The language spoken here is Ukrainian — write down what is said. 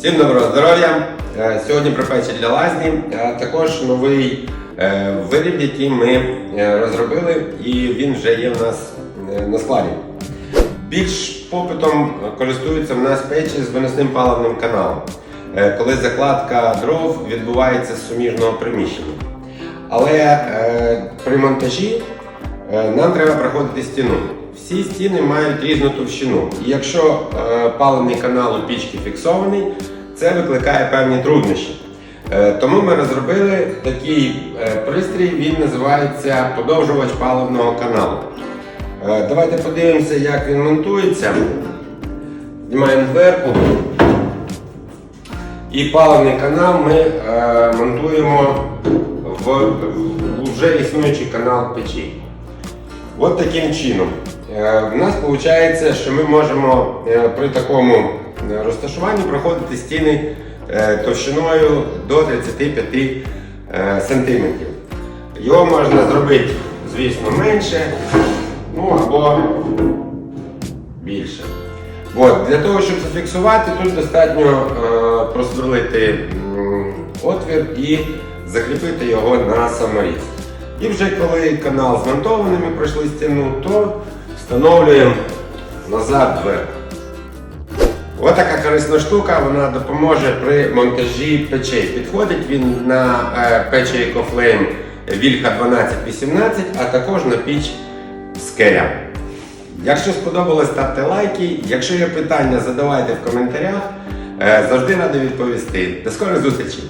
Всім доброго здоров'я! Е, Сьогодні про печі для лазні, а також новий е, виріб, який ми е, розробили, і він вже є в нас е, на складі. Більш попитом користуються в нас печі з виносним паливним каналом, е, коли закладка дров відбувається з суміжного приміщення. Але е, при монтажі е, нам треба проходити стіну. Всі стіни мають різну товщину. І якщо е, паливний канал у пічки фіксований, це викликає певні труднощі. Е, тому ми розробили такий е, пристрій, він називається подовжувач паливного каналу. Е, давайте подивимося, як він монтується. Знімаємо дверку. І паливний канал ми е, монтуємо в вже існуючий канал печі. От таким чином. Е, В нас виходить, що ми можемо е, при такому е, розташуванні проходити стіни товщиною до 35 е, сантиметрів. Його можна зробити, звісно, менше, ну або більше. От, для того, щоб зафіксувати, тут достатньо просверлити отвір і закріпити його на саморіз. І вже коли канал змонтований, ми пройшли стіну, то встановлюємо назад дверку. Ось така корисна штука, вона допоможе при монтажі печей. Підходить він на е, печі EcoFlame Вільха 1218, а також на піч Скеля. Якщо сподобалось, ставте лайки. Якщо є питання, задавайте в коментарях. Е, Завжди радий відповісти. До скорих зустрічей!